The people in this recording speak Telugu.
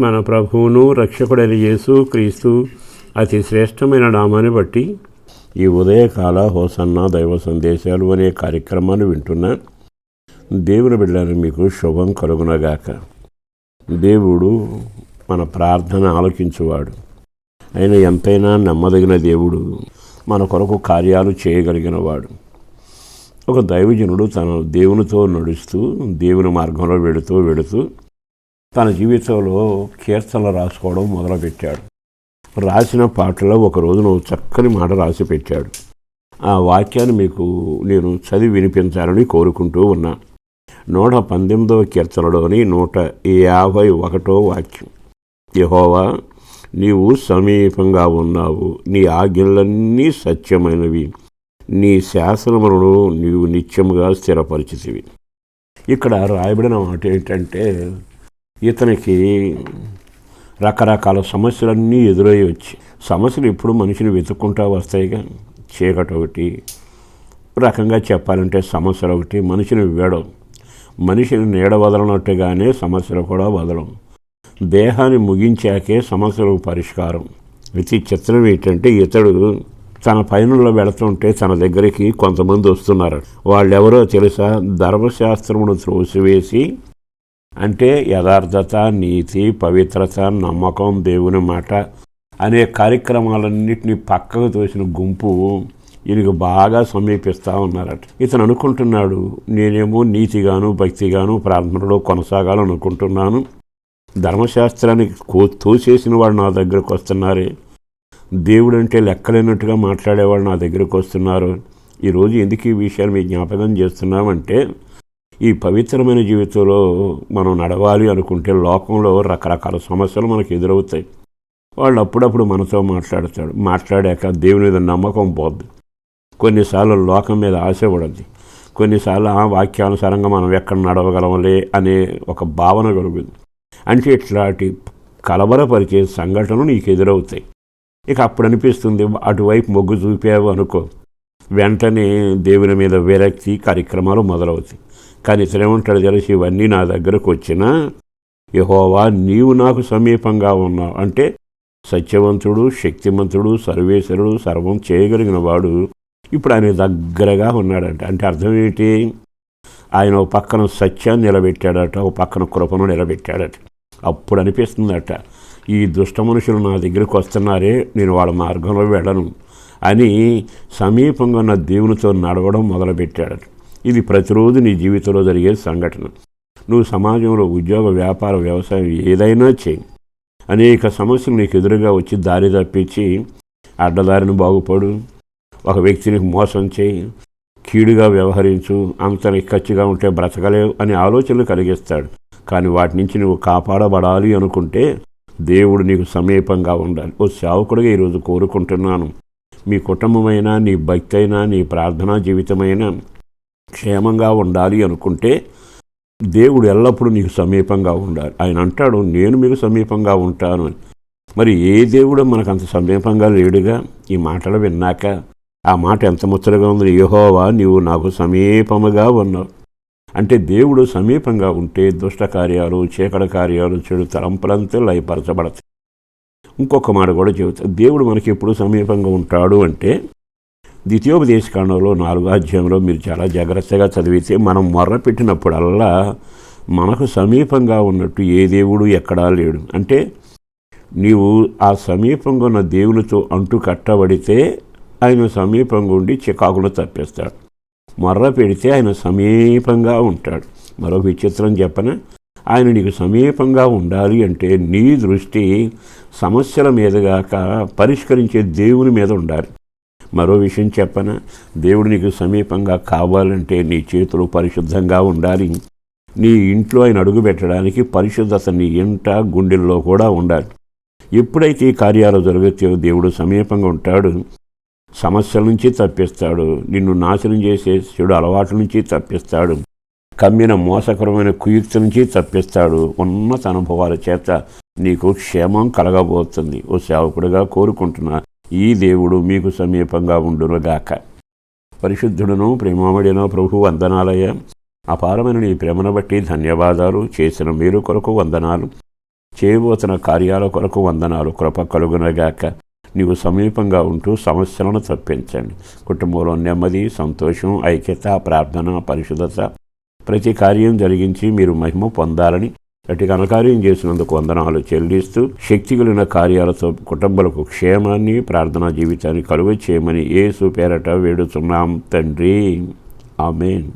మన ప్రభువును రక్షకుడైన యేసు క్రీస్తు అతి శ్రేష్టమైన నామాన్ని బట్టి ఈ ఉదయకాల హోసన్న దైవ సందేశాలు అనే కార్యక్రమాన్ని వింటున్నా దేవుని బిడ్డలను మీకు శుభం కలుగునగాక. దేవుడు మన ప్రార్థన ఆలోకించువాడు. ఆయన ఎంతైనా నమ్మదగిన దేవుడు మన కొరకు కార్యాలు చేయగలిగిన వాడు ఒక దైవజనుడు తన దేవునితో నడుస్తూ దేవుని మార్గంలో వెడుతూ వెళుతూ తన జీవితంలో కీర్తనలు రాసుకోవడం మొదలుపెట్టాడు. రాసిన పాటలో ఒక రోజున చక్కని మాట రాసి పెట్టాడు. ఆ వాక్యాన్ని మీకు నేను చదివి వినిపించాలని కోరుకుంటూ ఉన్నా. నూట పంతొమ్మిదవ కీర్తనలోని నూట యాభై ఒకటో వాక్యం. యహోవా నీవు సమీపంగా ఉన్నావు. నీ ఆజ్ఞలన్నీ సత్యమైనవి. నీ శాసనములను నీవు నిత్యముగా స్థిరపరిచితివి. ఇక్కడ రాయబడిన మాట ఏంటంటే ఇతనికి రకరకాల సమస్యలన్నీ ఎదురయ్యి వచ్చి సమస్యలు ఎప్పుడు మనిషిని వెతుక్కుంటూ వస్తాయిగా చీకటి ఒకటి రకంగా చెప్పాలంటే సమస్యలు ఒకటి మనిషిని వేడం మనిషిని నీడ వదలనట్టుగానే సమస్యలు కూడా వదలం దేహాన్ని ముగించాకే సమస్యలకు పరిష్కారం. అతి చిత్రం ఏంటంటే ఇతడు తన పైనలో వెళుతుంటే తన దగ్గరికి కొంతమంది వస్తున్నారు. వాళ్ళెవరో తెలుసా? ధర్మశాస్త్రమును త్రోసివేసి అంటే యథార్థత నీతి పవిత్రత నమ్మకం దేవుని మాట అనే కార్యక్రమాలన్నింటినీ పక్కకు తోసిన గుంపు ఈయనకు బాగా సమీపిస్తూ ఉన్నారట. ఇతను అనుకుంటున్నాడు నేనేమో నీతిగాను భక్తిగాను ప్రార్థనలో కొనసాగాలనుకుంటున్నాను. ధర్మశాస్త్రానికి కో తోసేసిన వాడు నా దగ్గరకు వస్తున్నారే. దేవుడు అంటే లెక్కలేనట్టుగా మాట్లాడేవాడు నా దగ్గరకు వస్తున్నారు. ఈరోజు ఎందుకు ఈ విషయాలు మీ జ్ఞాపకం చేస్తున్నామంటే ఈ పవిత్రమైన జీవితంలో మనం నడవాలి అనుకుంటే లోకంలో రకరకాల సమస్యలు మనకు ఎదురవుతాయి. వాళ్ళు అప్పుడప్పుడు మనతో మాట్లాడతాడు. మాట్లాడాక దేవుని మీద నమ్మకం పోద్ది. కొన్నిసార్లు లోకం మీద ఆశ పడద్ది. కొన్నిసార్లు ఆ వాక్యానుసారంగా మనం ఎక్కడ నడవగలమలే అనే ఒక భావన కలుగుతుంది అంటే ఇట్లాంటి కలవరపరిచే సంఘటనలు నీకు ఎదురవుతాయి. ఇక అప్పుడు అనిపిస్తుంది అటువైపు మొగ్గు చూపావు అనుకో. వెంటనే దేవుని మీద విరక్తి కార్యక్రమాలు మొదలవుతాయి. కానీ ఇతనేమంటాడు తెలిసి? ఇవన్నీ నా దగ్గరకు వచ్చినా యహోవా నీవు నాకు సమీపంగా ఉన్నావు. అంటే సత్యవంతుడు శక్తిమంతుడు సర్వేశ్వరుడు సర్వం చేయగలిగిన వాడు ఇప్పుడు ఆయన దగ్గరగా ఉన్నాడంట. అంటే అర్థం ఏంటి? ఆయన ఒక పక్కన సత్యాన్ని నిలబెట్టాడట ఒక పక్కన కృపను నిలబెట్టాడట. అప్పుడు అనిపిస్తుందట ఈ దుష్ట మనుషులు నా దగ్గరికి వస్తున్నారే నేను వాళ్ళ మార్గంలో వెళ్ళను. అని సమీపంగా ఉన్న దేవునితో నడవడం మొదలుపెట్టాడు ఇది ప్రతిరోజు నీ జీవితంలో జరిగే సంఘటన. నువ్వు సమాజంలో ఉద్యోగ వ్యాపార వ్యవసాయం ఏదైనా చేయి. అనేక సమస్యలు నీకు ఎదురుగా వచ్చి దారి తప్పించి అడ్డదారిని బాగుపడు. ఒక వ్యక్తిని మోసం చేయి. కీడుగా వ్యవహరించు. అంత ఖచ్చిగా ఉంటే బ్రతకలేవు అనే ఆలోచనలు కలిగిస్తాడు. కానీ వాటి నుంచి నువ్వు కాపాడబడాలి అనుకుంటే దేవుడు నీకు సమీపంగా ఉండాలి. ఓ సేవకుడిగా ఈరోజు కోరుకుంటున్నాను. మీ కుటుంబమైనా నీ భక్తి అయినా నీ ప్రార్థనా జీవితమైనా క్షేమంగా ఉండాలి అనుకుంటే దేవుడు ఎల్లప్పుడూ నీకు సమీపంగా ఉండాలి. ఆయన అంటాడు నేను మీకు సమీపంగా ఉంటాను. అని మరి ఏ దేవుడు మనకు అంత సమీపంగా లేడుగా? ఈ మాటలు విన్నాక ఆ మాట ఎంత ముచ్చటగా ఉంది? యహోవా నీవు నాకు సమీపముగా ఉన్నావు. అంటే దేవుడు సమీపంగా ఉంటే దుష్ట కార్యాలు చీకటి కార్యాలు చెడు తలంపులంతా లయపరచబడతాయి. ఇంకొక మాట కూడా చెబుతాడు దేవుడు మనకి ఎప్పుడు సమీపంగా ఉంటాడు అంటే ద్వితీయోపదేశ కాండంలో నాలుగో అధ్యాయంలో మీరు చాలా జాగ్రత్తగా చదివితే మనం మొర్ర పెట్టినప్పుడల్లా మనకు సమీపంగా ఉన్నట్టు ఏ దేవుడు ఎక్కడా లేడు. అంటే నీవు ఆ సమీపంగా ఉన్న దేవునితో అంటు కట్టబడితే ఆయన సమీపంగా ఉండి చికాకులు తప్పిస్తాడు. మొర్ర పెడితే ఆయన సమీపంగా ఉంటాడు. మరో విచిత్రం చెప్పన? ఆయన నీకు సమీపంగా ఉండాలి అంటే నీ దృష్టి సమస్యల మీదగాక పరిష్కరించే దేవుని మీద ఉండాలి. మరో విషయం చెప్పన? దేవుడు నీకు సమీపంగా కావాలంటే నీ చేతులు పరిశుద్ధంగా ఉండాలి. నీ ఇంట్లో ఆయన అడుగు పెట్టడానికి పరిశుద్ధత నీ ఇంట గుండెల్లో కూడా ఉండాలి. ఎప్పుడైతే ఈ కార్యాలు జరుగుతాయో దేవుడు సమీపంగా ఉంటాడు. సమస్యల నుంచి తప్పిస్తాడు. నిన్ను నాశనం చేసే చెడు అలవాట్ల నుంచి తప్పిస్తాడు. కమ్మిన మోసకరమైన కుయుక్తి నుంచి తప్పిస్తాడు. ఉన్నత అనుభవాల చేత నీకు క్షేమం కలగబోతుంది. ఓ సేవకుడిగా కోరుకుంటున్నా ఈ దేవుడు మీకు సమీపంగా ఉండునుగాక. పరిశుద్ధుడును ప్రేమామడినో ప్రభు వందనాలయ అపారమైన నీ ప్రేమను బట్టి ధన్యవాదాలు చేసిన మీరు కొరకు వందనాలు. చేయబోతున్న కార్యాల కొరకు వందనాలు కృప కలుగునగాక. నీవు సమీపంగా ఉంటూ సమస్యలను తప్పించండి. కుటుంబంలో నెమ్మది సంతోషం ఐక్యత ప్రార్థన పరిశుద్ధత ప్రతి కార్యం జరిగించి మీరు మహిమ పొందాలని అటు ఘనకార్యం చేసినందుకు వందనాలు చెల్లిస్తూ శక్తి కలిగిన కార్యాలతో కుటుంబాలకు క్షేమాన్ని ప్రార్థనా జీవితాన్ని కలువ చేయమని ఏ సుపేరట వేడుతున్నాం తండ్రి. ఆమెన్.